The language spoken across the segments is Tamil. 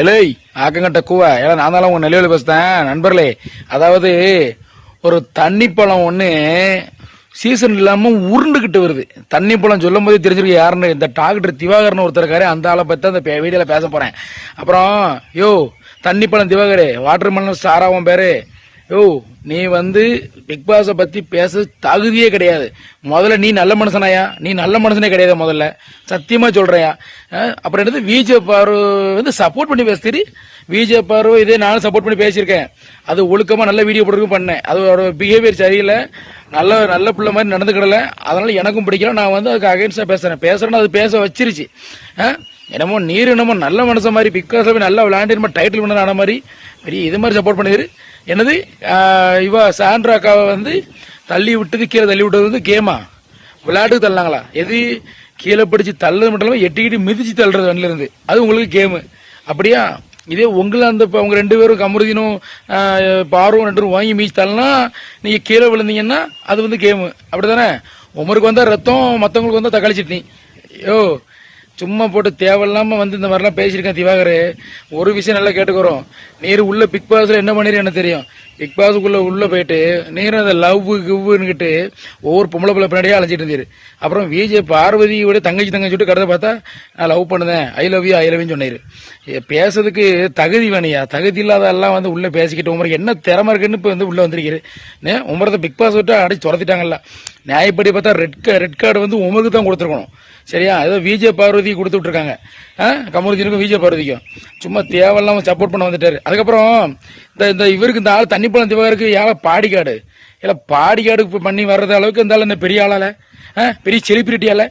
ஏலேய் ஆக்கங்கட்ட கூவ. ஏன்னா நான் தான் உங்க நிலையில பேசுறேன் நண்பர்களே. அதாவது ஒரு தண்ணி பழம் ஒண்ணு சீசன் இல்லாம உருண்டுகிட்டு வருது. தண்ணி பழம் சொல்லும் போதே தெரிஞ்சிருக்கு யாருன்னு. இந்த டாக்டர் திவாகர்னு ஒருத்தர் இருக்காரு. அந்த ஆளை பத்தி அந்த வீடியோல பேச போறேன். அப்புறம் யோ தண்ணி பழம் திவாகரே வாட்டர் மெலன் ஸ்டாராவும் பேரு. யோ நீ வந்து பிக் பாஸ பத்தி பேச தகுதியே கிடையாது. முதல்ல நீ நல்ல மனுஷனாயா? நீ நல்ல மனுஷனே கிடையாது முதல்ல. சத்தியமா சொல்றேயா அப்புறம் என்னது? விஜே பாரு வந்து சப்போர்ட் பண்ணி பேசுறீ விஜே பாரு இதே நானும் சப்போர்ட் பண்ணி பேசியிருக்கேன். அது ஒழுக்கமா நல்ல வீடியோ போட்டு பண்ணேன். அதோட பிஹேவியர் சரியில்லை. நல்ல நல்ல பிள்ளை மாதிரி நடந்துக்கிடல. அதனால எனக்கும் பிடிக்கல. நான் வந்து அதுக்கு அகைன்ஸ்டா பேசுறேன். பேசுறேன்னா அது பேச வச்சிருச்சு. என்னமோ நீர் என்னமோ நல்ல மனுஷன் மாதிரி பிகாஸ் நல்லா விளையாண்டு டைட்டில் பண்ண ஆன மாதிரி. பெரிய இது மாதிரி சப்போர்ட் பண்ணிரு. என்னது? இவ சாண்ட்ரா அக்காவை வந்து தள்ளி விட்டது கீழே தள்ளி விட்டது வந்து கேமா. விளையாட்டுக்கு தள்ளாங்களா எது? கீழே பிடிச்சி தள்ளது மட்டும் இல்லாம எட்டிக்கிட்டு மிதிச்சு தள்ளுறது வண்டில இருந்து. அது உங்களுக்கு கேமு அப்படியா? இதே உங்களை அந்த இப்போ அவங்க ரெண்டு பேரும் கமருதினும் பாரும் ரெண்டு பேரும் வாங்கி மீச்சு தள்ளனா நீங்க கீழே விழுந்தீங்கன்னா அது வந்து கேமு அப்படிதானே உமருக்கு வந்தா ரத்தம் மற்றவங்களுக்கு வந்தா தக்காளி சட்னி. ஓ சும்மா போட்டு தேவையில்லாம வந்து இந்த மாதிரிலாம் பேசியிருக்கேன் திவாகர். ஒரு விஷயம் நல்லா கேட்டுக்கிறோம். நீர் உள்ள பிக் பாஸ்ல என்ன பண்ணிரு எனக்கு தெரியும். பிக் பாஸுக்குள்ள உள்ள போயிட்டு நீர் அந்த லவ் கிவ்னுக்கிட்டு ஒவ்வொரு பொம்பளை பிள்ளை பின்னாடியே அழைச்சிட்டு இருந்தீர். அப்புறம் விஜய் பார்வதியோட தங்கச்சி தங்கச்சி விட்டு கருத்தை பார்த்தா நான் love பண்ணுதேன். I love you I love சொன்னார். பேசுறதுக்கு தகுதி வேணையா? தகுதி இல்லாத எல்லாம் வந்து உள்ள பேசிக்கிட்டு உமருக்கு என்ன திறமை இருக்குன்னு இப்போ வந்து உள்ள வந்திருக்கிறேன் உமரத்தை பிக் பாஸ் விட்டு அடிச்சு துரத்திட்டாங்கல்ல. நியாயப்படி பார்த்தா ரெட் ரெட் கார்டு வந்து உமருக்கு தான் கொடுத்துருக்கணும். சரியா? ஏதோ விஜய் பார்வதி கொடுத்து விட்டுருக்காங்க கமருதீனுக்கும் விஜய பார்வதிக்கும் சும்மா தேவையில்லாமல் சப்போர்ட் பண்ண வந்துட்டார். அதுக்கப்புறம் இந்த இந்த இவருக்கு இந்த ஆள் தண்ணி பழம் திவாருக்கு ஏழை பாடிக்காடு இல்லை பாடிக்காடு பண்ணி வர்றது அளவுக்கு இந்த ஆள் என்ன பெரிய ஆளால? ஆ, பெரிய செலிபிரிட்டியால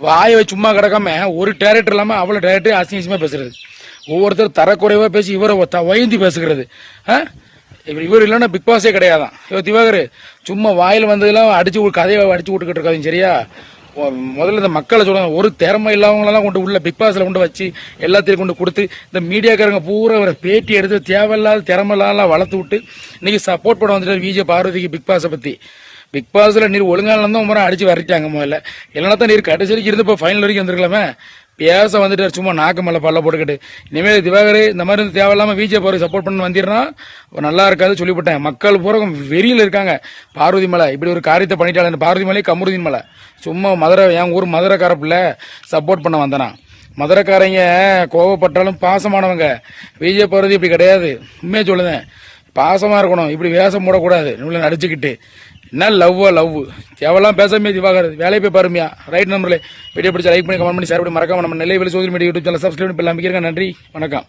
வாயை சும்மா கிடக்காம ஒரு டேரக்டர் இல்லாமல் அவ்வளோ டேரக்டர் அசிங்கசியமாக பேசுறது. ஒவ்வொருத்தர் தரக்குறைவாக பேசி இவரை த வயந்தி பேசுகிறது. ஆ? இவர் இவர் இல்லைன்னா பிக் பாஸே கிடையாதான். இவர் திவாகர் சும்மா வாயில் வந்ததெல்லாம் அடிச்சு கதையை அடிச்சு விட்டுக்கிட்டு இருக்காது சரியா? முதல்ல இந்த மக்களை சொல்லுங்க. ஒரு திறமை இல்லாதவங்களெல்லாம் கொண்டு உள்ள பிக் பாஸ்ல கொண்டு வச்சு எல்லாத்தையும் கொண்டு கொடுத்து இந்த மீடியாக்காரங்க பூரா அவரை பேட்டி எடுத்து தேவையில்லாத திறமை வளர்த்து விட்டு இன்னைக்கு சப்போர்ட் பண்ண வந்துட்டு விஜய் பார்வதிக்கு பிக் பாஸை பத்தி. பிக் பாஸ்ல நீர் ஒழுங்கால தான் உமரம் அடிச்சு வரைட்டாங்க முதல்ல. இல்லைன்னா தான் நீர் கடைசி வரைக்கும் இருந்து இப்போ ஃபைனல் வரைக்கும் வந்துருக்கலாமே. பேச வந்துட்டார் சும்மா நாக்கு மேல பல்ல போட்டுக்கிட்டு. இனிமேல் திவாகர் இந்த மாதிரி இருந்து தேவையில்லாம விஜய் பார்வதி சப்போர்ட் பண்ணி வந்திருந்தா நல்லா இருக்காது சொல்லிவிட்டேன். மக்கள் பூரகம் வெறியில் இருக்காங்க. பார்வதி மலை இப்படி ஒரு காரியத்தை பண்ணிட்டாள் பார்வதி மலை கமருதீன் மலை. சும்மா மதுரை என் ஊர் மதுரைக்கார பிள்ளை சப்போர்ட் பண்ண வந்தனா. மதுரைக்காரங்க கோவப்பட்டாலும் பாசமானவங்க. விஜய் பார்வதி இப்படி கிடையாது. உண்மையை சொல்லுதேன். பாசமாக இருக்கணும். இப்படி வேஷம் போடக்கூடாது. நம்மள நடிச்சுக்கிட்டு. என்ன லவ்வா லவ் தேவையெல்லாம் பேசாமே திவாகர் வேலையை போய் பாருமையா. ரைட் நம்பரில் வீடியோ பிடிச்சா லைக் பண்ணி கமெண்ட் பண்ணி ஷேர் பண்ணி மறக்காம நம்ம நெல்லை வெளி social media YouTube channel subscribe பண்ணி எல்லாம் நன்றி. வணக்கம்.